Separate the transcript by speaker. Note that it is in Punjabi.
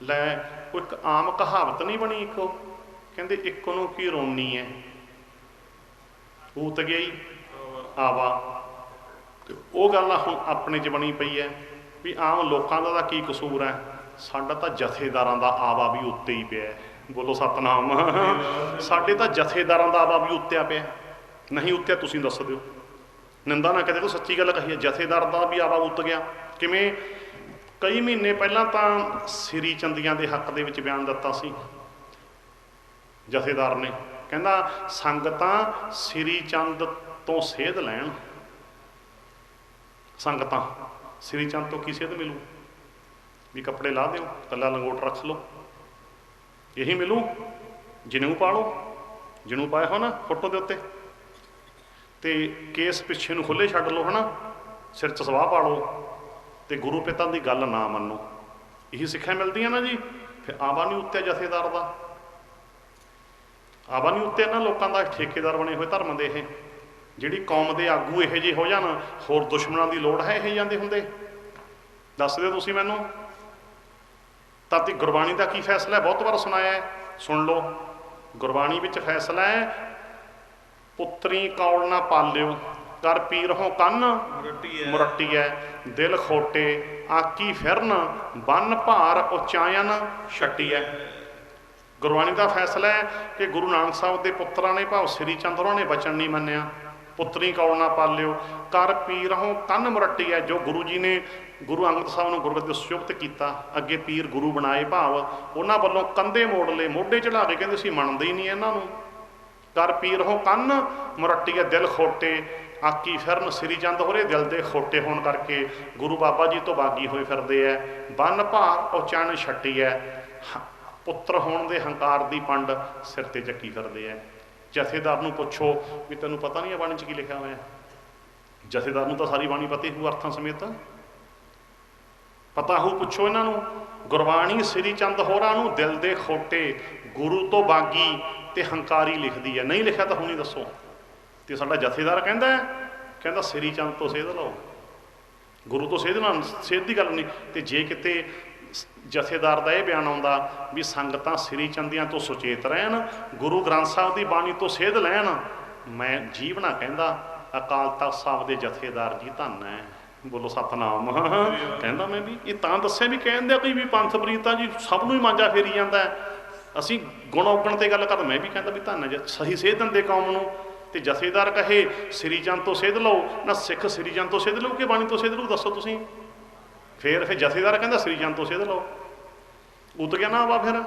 Speaker 1: ਲੈ, ਉਹ ਇੱਕ ਆਮ ਕਹਾਵਤ ਨਹੀਂ ਬਣੀ ਇੱਕ ਕਹਿੰਦੇ, ਇੱਕ ਨੂੰ ਕੀ ਰੋਣੀ ਹੈ ਊਤ ਗਈ ਆਵਾ। ਤੇ ਉਹ ਗੱਲ ਹੁਣ ਆਪਣੇ 'ਚ ਬਣੀ ਪਈ ਹੈ ਵੀ ਆਮ ਲੋਕਾਂ ਦਾ ਤਾਂ ਕੀ ਕਸੂਰ ਹੈ ਸਾਡਾ ਤਾਂ ਜਥੇਦਾਰਾਂ ਦਾ ਆਵਾ ਵੀ ਉੱਤੇ ਹੀ ਪਿਆ ਬੋਲੋ ਸਤਨਾਮ। ਸਾਡੇ ਤਾਂ ਜਥੇਦਾਰਾਂ ਦਾ ਆਵਾ ਵੀ ਉੱਤਿਆ ਪਿਆ ਨਹੀਂ ਉੱਤਿਆ, ਤੁਸੀਂ ਦੱਸ ਦਿਓ। ਨਿੰਦਾ ਨਾ ਕਦੇ ਕੋ ਸੱਚੀ ਗੱਲ ਕਹੀ ਹੈ ਜਥੇਦਾਰ ਦਾ ਵੀ ਆਵਾ ਉੱਤ ਗਿਆ। ਕਿਵੇਂ? ਕਈ ਮਹੀਨੇ ਪਹਿਲਾਂ ਤਾਂ ਸ੍ਰੀ ਚੰਦੀਆਂ ਦੇ ਹੱਕ ਦੇ ਵਿੱਚ ਬਿਆਨ ਦਿੱਤਾ ਸੀ। ਜਥੇਦਾਰ ਨੇ ਕਹਿੰਦਾ, ਸੰਗਤਾਂ ਸ੍ਰੀ ਚੰਦ ਤੋਂ ਸੇਧ ਲੈਣ। ਸੰਗਤਾਂ, ਸ੍ਰੀ ਚੰਦ ਤੋਂ ਕੀ ਸੇਧ ਮਿਲੂ? ਵੀ ਕੱਪੜੇ ਲਾ ਦਿਓ ਕੱਲਾ ਲੰਗੋਟ ਰੱਖ ਲਓ। ਇਹੀ ਮਿਲੂ ਜਨੂ ਪਾ ਲਓ ਜਨੂ ਪਾਇਆ ਹੋ ਨਾ ਫੋਟੋ ਦੇ ਉੱਤੇ। ਤੇ ਕੇਸ ਪਿੱਛੇ ਨੂੰ ਖੁੱਲੇ ਛੱਡ ਲਓ ਹਨਾ, ਸਿਰ 'ਚ ਸਵਾਹ ਪਾ ਲਓ। ਤੇ ਗੁਰੂ ਪਿਤਾ ਦੀ ਗੱਲ ਨਾ ਮੰਨੋ। ਇਹੀ ਸਿੱਖਿਆ ਮਿਲਦੀਆਂ ਨਾ ਜੀ। ਫਿਰ ਆਵਾ ਨਹੀਂ ਉੱਤੇ ਜਥੇਦਾਰ ਦਾ। ਆਵਾ ਨਹੀਂ ਉੱਤੇ ਨਾ ਲੋਕਾਂ ਦਾ ਠੇਕੇਦਾਰ ਬਣੇ ਹੋਏ ਧਰਮ ਦੇ ਇਹ। ਜਿਹੜੀ ਕੌਮ ਦੇ ਆਗੂ ਇਹੋ ਜਿਹੇ ਹੋ ਜਾਣ, ਹੋਰ ਦੁਸ਼ਮਣਾਂ ਦੀ ਲੋੜ ਹੈ ਇਹ ਜਾਂਦੇ ਹੁੰਦੇ। ਦੱਸ ਦਿਓ ਤੁਸੀਂ ਮੈਨੂੰ? ਤਾਂ ਤੇ ਗੁਰਬਾਣੀ ਦਾ ਕੀ ਫੈਸਲਾ ਹੈ? ਬਹੁਤ ਵਾਰ ਸੁਣਾਇਆ ਹੈ। ਸੁਣ ਲਓ। ਗੁਰਬਾਣੀ ਵਿੱਚ ਫੈਸਲਾ ਹੈ, ਪੁੱਤਰੀ ਕੌਲ ਨਾ ਪਾਲਿਓ। ਕਰ ਪੀਰ ਹੋ ਕੰਨ।
Speaker 2: ਮੁਰੱਟੀ ਹੈ
Speaker 1: ਮੁਰੱਟੀ ਹੈ ਦਿਲ ਖੋਟੇ ਆਕੀ ਫਿਰਨ ਬੰਨ ਭਾਰ ਉਚਾਇਨ ਛੱਟੀ ਹੈ ਗੁਰਬਾਣੀ ਦਾ ਫੈਸਲਾ ਹੈ ਕਿ ਗੁਰੂ ਨਾਨਕ ਸਾਹਿਬ ਦੇ ਪੁੱਤਰਾਂ ਨੇ ਭਾਵ ਸ੍ਰੀ ਚੰਦ ਹੋਰਾਂ ਨੇ ਬਚਨ ਨਹੀਂ ਮੰਨਿਆ। ਪੁੱਤਰੀ ਕੌਲ ਨਾ ਪਾਲਿਓ। ਕਰ ਪੀਰ ਹੋ ਕੰਨ ਮੁਰੱਟੀ ਹੈ ਜੋ ਗੁਰੂ ਜੀ ਨੇ ਗੁਰੂ ਅੰਗਦ ਸਾਹਿਬ ਨੂੰ ਗੁਰਗੱਦੀ ਸੁਯੁਕਤ ਕੀਤਾ। ਅੱਗੇ ਪੀਰ ਗੁਰੂ ਬਣਾਏ ਭਾਵ ਉਹਨਾਂ ਵੱਲੋਂ ਕੰਧੇ ਮੋੜ ਲਏ ਮੋਢੇ ਚੜਾ ਕੇ ਕਹਿੰਦੇ ਸੀ ਮੰਨਦੇ ਹੀ ਨਹੀਂ ਇਹਨਾਂ ਨੂੰ। ਕਰ ਪੀਰ ਹੋ ਕੰਨ ਮੁਰੱਟੀ ਹੈ ਦਿਲ ਖੋਟੇ ਆਕੀ ਫਿਰਨ ਸ੍ਰੀ ਚੰਦ ਹੋਰੇ ਦਿਲ ਦੇ ਖੋਟੇ ਹੋਣ ਕਰਕੇ ਗੁਰੂ ਬਾਬਾ ਜੀ ਤੋਂ ਬਾਗੀ ਹੋਏ ਫਿਰਦੇ ਐ। ਬੰਨ ਭਾਰ, ਉਹ ਚੰਨ ਛੱਟੀ ਐ। ਪੁੱਤਰ ਹੋਣ ਦੇ ਹੰਕਾਰ ਦੀ ਪੰਡ ਸਿਰ ਤੇ ਚੱਕੀ ਫਿਰਦੇ ਐ। ਜਥੇਦਾਰ ਨੂੰ ਪੁੱਛੋ ਵੀ ਤੈਨੂੰ ਪਤਾ ਨਹੀਂ ਹੈ ਬਾਣੀ 'ਚ ਕੀ ਲਿਖਿਆ ਹੋਇਆ ਜਥੇਦਾਰ ਨੂੰ ਤਾਂ ਸਾਰੀ ਬਾਣੀ ਪਤੀ ਹੋਊ ਅਰਥਾਂ ਸਮੇਤ। ਪਤਾ ਹੋ ਪੁੱਛੋ ਇਹਨਾਂ ਨੂੰ, ਗੁਰਬਾਣੀ ਸ੍ਰੀ ਚੰਦ ਹੋਰਾਂ ਨੂੰ ਦਿਲ ਦੇ ਖੋਟੇ ਗੁਰੂ ਤੋਂ ਬਾਗੀ ਤੇ ਹੰਕਾਰੀ ਲਿਖਦੀ ਹੈ ਨਹੀਂ ਲਿਖਿਆ ਤਾਂ ਹੁਣੀ ਦੱਸੋ। ਤੇ ਸਾਡਾ ਜਥੇਦਾਰ ਕਹਿੰਦਾ ਕਹਿੰਦਾ ਸ੍ਰੀ ਚੰਦ ਤੋਂ ਸੇਧ ਲਓ। ਗੁਰੂ ਤੋਂ ਸੇਧ ਨਾਲ ਸੇਧ ਦੀ ਗੱਲ ਨਹੀਂ, ਤੇ ਜੇ ਕਿਤੇ ਜਥੇਦਾਰ ਦਾ ਇਹ ਬਿਆਨ ਆਉਂਦਾ ਵੀ ਸੰਗਤਾਂ ਸ੍ਰੀ ਚੰਦੀਆਂ ਤੋਂ ਸੁਚੇਤ ਰਹਿਣ, ਗੁਰੂ ਗ੍ਰੰਥ ਸਾਹਿਬ ਦੀ ਬਾਣੀ ਤੋਂ ਸੇਧ ਲੈਣ, ਮੈਂ ਜੀਵਨਾ ਕਹਿੰਦਾ, ਅਕਾਲ ਤਖਤ ਸਾਹਿਬ ਦੇ ਜਥੇਦਾਰ ਜੀ ਧੰਨ ਹੈ ਬੋਲੋ ਸਤਨਾਮ। ਕਹਿੰਦਾ ਮੈਂ ਵੀ, ਇਹ ਤਾਂ ਦੱਸਿਆ ਵੀ ਕਹਿੰਦੇ ਕੋਈ ਵੀ ਪੰਥ ਪ੍ਰੀਤਾ ਜੀ ਸਭ ਨੂੰ ਹੀ ਮਾਂਜਾ ਫੇਰੀ ਜਾਂਦਾ ਅਸੀਂ ਗੁਣ ਔਗਣ ਤੇ ਗੱਲ ਕਰ ਮੈਂ ਵੀ ਕਹਿੰਦਾ ਵੀ ਧੰਨ ਹੈ ਜੇ, ਸਹੀ ਸੇਧ ਦਿੰਦੇ ਕੌਮ ਨੂੰ। ਤੇ ਜਥੇਦਾਰ ਕਹੇ ਸ੍ਰੀ ਚੰਦ ਤੋਂ ਸੇਧ ਲਓ। ਨਾ ਸਿੱਖ ਸ੍ਰੀ ਜਨ ਤੋਂ ਸਿੱਧ ਲਓ ਕਿ ਬਾਣੀ ਤੋਂ ਸਿੱਧ ਲਊ, ਦੱਸੋ ਤੁਸੀਂ। ਫੇਰ ਫਿਰ ਜਥੇਦਾਰ ਕਹਿੰਦਾ ਸ੍ਰੀ ਚੰਦ ਤੋਂ ਸੇਧ ਲਓ। ਉਤ ਗਿਆ ਨਾ ਵਾ ਫਿਰ।